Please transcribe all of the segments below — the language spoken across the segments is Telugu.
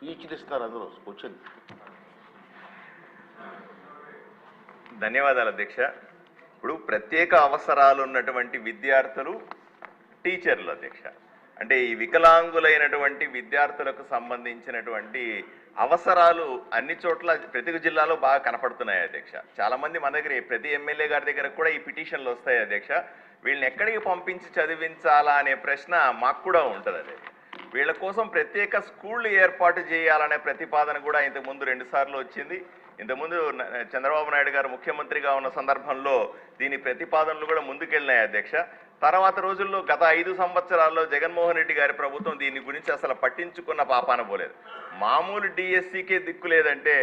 స్పీచ్లు ఇస్తున్నారు అందరూ కూర్చొని ధన్యవాదాలు అధ్యక్ష. ఇప్పుడు ప్రత్యేక అవసరాలు ఉన్నటువంటి విద్యార్థులు టీచర్లు అధ్యక్ష. అంటే ఈ వికలాంగులైనటువంటి విద్యార్థులకు సంబంధించినటువంటి అవసరాలు అన్ని చోట్ల ప్రతి జిల్లాలో బాగా కనపడుతున్నాయి అధ్యక్ష. చాలామంది మన దగ్గర ప్రతి ఎమ్మెల్యే గారి దగ్గర కూడా ఈ పిటిషన్లు వస్తాయి అధ్యక్ష. వీళ్ళని ఎక్కడికి పంపించి చదివించాలా అనే ప్రశ్న మాకు కూడా ఉంటుంది అధ్యక్ష వీళ్ళ కోసం ప్రత్యేక స్కూళ్ళు ఏర్పాటు చేయాలనే ప్రతిపాదన కూడా ఇంతకుముందు రెండుసార్లు వచ్చింది. ఇంతకుముందు చంద్రబాబు నాయుడు గారు ముఖ్యమంత్రిగా ఉన్న సందర్భంలో దీని ప్రతిపాదనలు కూడా ముందుకెళ్ళినాయి అధ్యక్ష. తర్వాత రోజుల్లో గత ఐదు సంవత్సరాల్లో జగన్మోహన్ రెడ్డి గారి ప్రభుత్వం దీని గురించి అసలు పట్టించుకున్న పాపాన పోలేదు. మామూలు డిఎస్సికే దిక్కు లేదంటే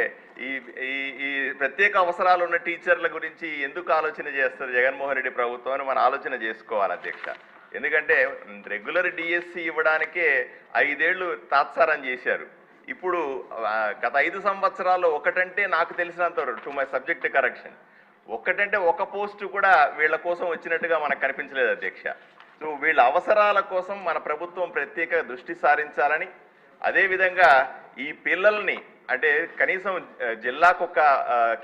ఈ ఈ ఈ ప్రత్యేక అవసరాలు ఉన్న టీచర్ల గురించి ఎందుకు ఆలోచన చేస్తారు జగన్మోహన్ రెడ్డి ప్రభుత్వం అని మనం ఆలోచన చేసుకోవాలి అధ్యక్ష. ఎందుకంటే రెగ్యులర్ డిఎస్సి ఇవ్వడానికే ఐదేళ్ళు తాత్సారం చేశారు. ఇప్పుడు గత ఐదు సంవత్సరాల్లో ఒకటంటే నాకు తెలిసినంత టు మై సబ్జెక్ట్ కరెక్షన్ ఒక్కటంటే ఒక పోస్ట్ కూడా వీళ్ళ కోసం వచ్చినట్టుగా మనకు కనిపించలేదు అధ్యక్ష. సో వీళ్ళ అవసరాల కోసం మన ప్రభుత్వం ప్రత్యేక దృష్టి సారించాలని అదేవిధంగా ఈ పిల్లల్ని అంటే కనీసం జిల్లాకు ఒక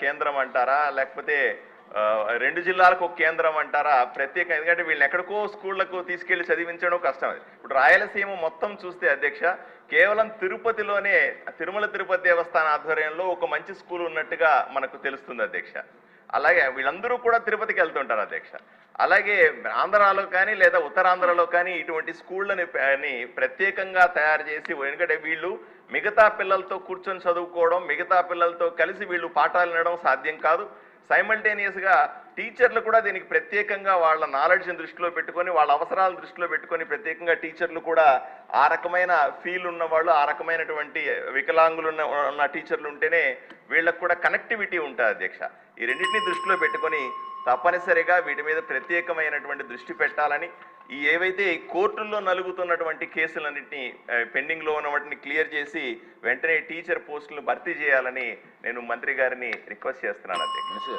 కేంద్రం అంటారా లేకపోతే రెండు జిల్లాలకు ఒక కేంద్రం అంటారా? ప్రత్యేక. ఎందుకంటే వీళ్ళని ఎక్కడికో స్కూళ్ళకు తీసుకెళ్ళి చదివించడం కష్టం అది. ఇప్పుడు రాయలసీమ మొత్తం చూస్తే అధ్యక్ష కేవలం తిరుపతిలోనే తిరుమల తిరుపతి దేవస్థాన ఆధ్వర్యంలో ఒక మంచి స్కూల్ ఉన్నట్టుగా మనకు తెలుస్తుంది అధ్యక్ష. అలాగే వీళ్ళందరూ కూడా తిరుపతికి వెళ్తుంటారు అధ్యక్ష. అలాగే ఆంధ్రాలో కానీ లేదా ఉత్తరాంధ్రలో కానీ ఇటువంటి స్కూళ్ళని ప్రత్యేకంగా తయారు చేసి ఎందుకంటే వీళ్ళు మిగతా పిల్లలతో కూర్చొని చదువుకోవడం మిగతా పిల్లలతో కలిసి వీళ్ళు పాఠాలు వినడం సాధ్యం కాదు. సైమల్టేనియస్గా టీచర్లు కూడా దీనికి ప్రత్యేకంగా వాళ్ళ నాలెడ్జ్ని దృష్టిలో పెట్టుకొని వాళ్ళ అవసరాలను దృష్టిలో పెట్టుకొని ప్రత్యేకంగా టీచర్లు కూడా ఆ రకమైన ఫీల్ ఉన్న వాళ్ళు ఆ రకమైనటువంటి వికలాంగులు ఉన్న ఉన్న టీచర్లు ఉంటేనే వీళ్ళకు కూడా కనెక్టివిటీ ఉంటుంది అధ్యక్ష. ఈ రెండింటిని దృష్టిలో పెట్టుకొని తప్పనిసరిగా వీటి మీద ప్రత్యేకమైనటువంటి దృష్టి పెట్టాలని ఈ ఏవైతే కోర్టుల్లో నలుగుతున్నటువంటి కేసులన్నింటినీ పెండింగ్లో పెండింగ్లో ఉన్న వాటిని క్లియర్ చేసి వెంటనే టీచర్ పోస్టులను భర్తీ చేయాలని నేను మంత్రి గారిని రిక్వెస్ట్ చేస్తున్నాను అధ్యక్ష.